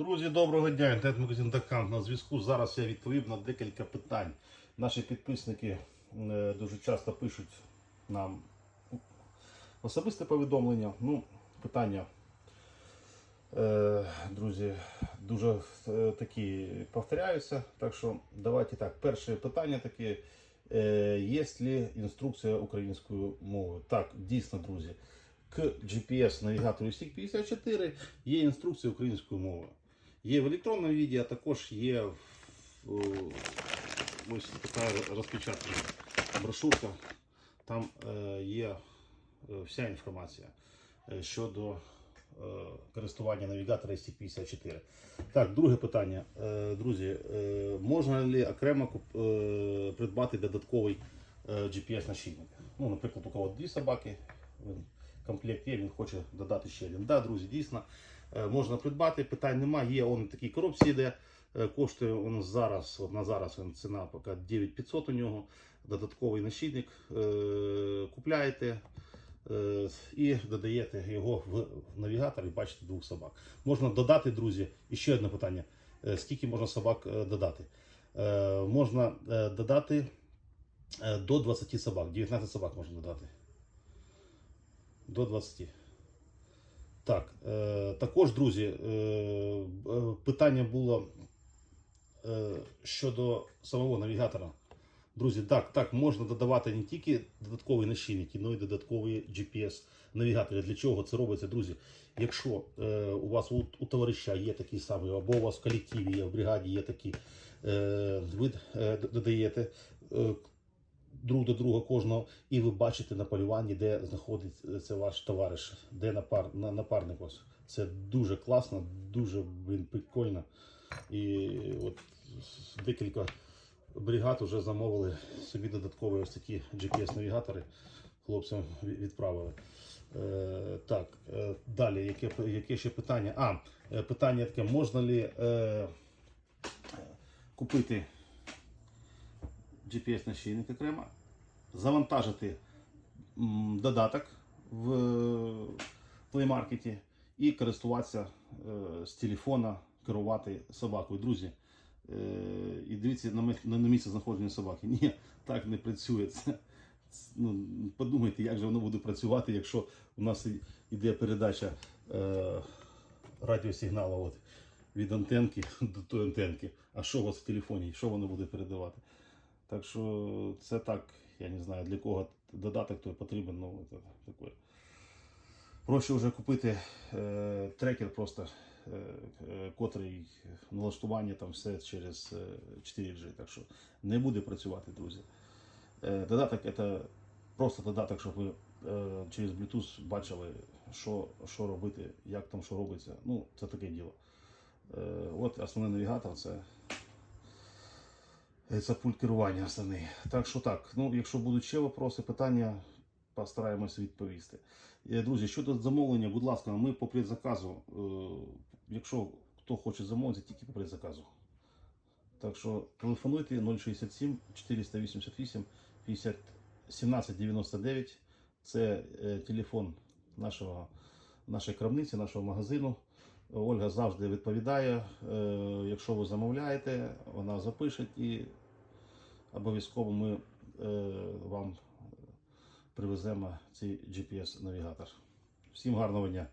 Друзі, доброго дня! Інтернет-магазин Дакант на зв'язку. Зараз я відповім на декілька питань. Наші підписники е, дуже часто пишуть нам особисте повідомлення. Ну, питання, е, друзі, дуже е, такі повторяються. Так що давайте так. Перше питання таке. Є ли інструкція українською мовою? Так, дійсно, друзі. К GPS-навігатору SIG 54 є інструкція українською мовою. Є в електронному віді, а також є о, ось така розпечатана брошурка. Там е, є е, вся інформація е, щодо е, користування навігатора ST54. Так, друге питання. Е, друзі, е, можна ли окремо е, придбати додатковий е, GPS-нащільник? Ну, наприклад, у кого дві собаки, він комплект є, він хоче додати ще один. Да, друзі, дійсно. Е, Можна придбати, питань немає. Є он в такій коробці йде. Е, Коштує він зараз, от на зараз він ціна поки 9500 у нього. Додатковий нащільник. Е, Купляєте і додаєте його в навігатор і бачите двох собак. Можна додати, друзі, і ще одне питання. Скільки можна собак додати? Можна додати до 20 собак. 19 собак можна додати. До 20. Так, е, також, друзі, е, е, питання було щодо самого навігатора. Друзі, так, так, можна додавати не тільки додаткові нащільники, але й додаткові GPS-навігатори. Для чого це робиться, друзі? Якщо е, у вас у, у товариша є такі самі, або у вас в колективі є, в бригаді є такі, е, ви е, додаєте друг до друга кожного, і ви бачите на полюванні, де знаходиться ваш товариш, де напар, на, напарник ось. Це дуже класно, дуже блін, прикольно. І от декілька бригад вже замовили собі додаткові ось такі GPS-навігатори. Хлопцям відправили. Е, так, е, далі, яке, яке ще питання? А, е, питання таке, можна ли е, купити GPS-нащільник окремо, завантажити додаток в Play Market і користуватися е, з телефона, керувати собакою. Друзі, е, і дивіться на, місце знаходження собаки. Ні, так не працює. Це, ну, подумайте, як же воно буде працювати, якщо у нас іде передача е, радіосигналу от, від антенки до тої антенки. А що у вас в телефоні? Що воно буде передавати? Так що це так, я не знаю для кого додаток той потрібен, ну це таке. Проще вже купити е, трекер просто, е, е, котрий налаштування там все через е, 4G. Так що не буде працювати, друзі. Е, додаток це просто додаток, щоб ви е, через Bluetooth бачили, що, що робити, як там що робиться. Ну, це таке діло. Е, от основний навігатор це Е, Це пульт керування основний. Так що так, ну якщо будуть ще вопроси, питання, постараємося відповісти. Е, Друзі, щодо замовлення, будь ласка, ми по предзаказу, е, якщо хто хоче замовити, тільки по предзаказу. Так що телефонуйте 067 488 50 1799. Це е, телефон нашого, нашої крамниці, нашого магазину. Ольга завжди відповідає. Якщо ви замовляєте, вона запише і обов'язково ми е, вам привеземо цей GPS-навігатор. Всім гарного дня!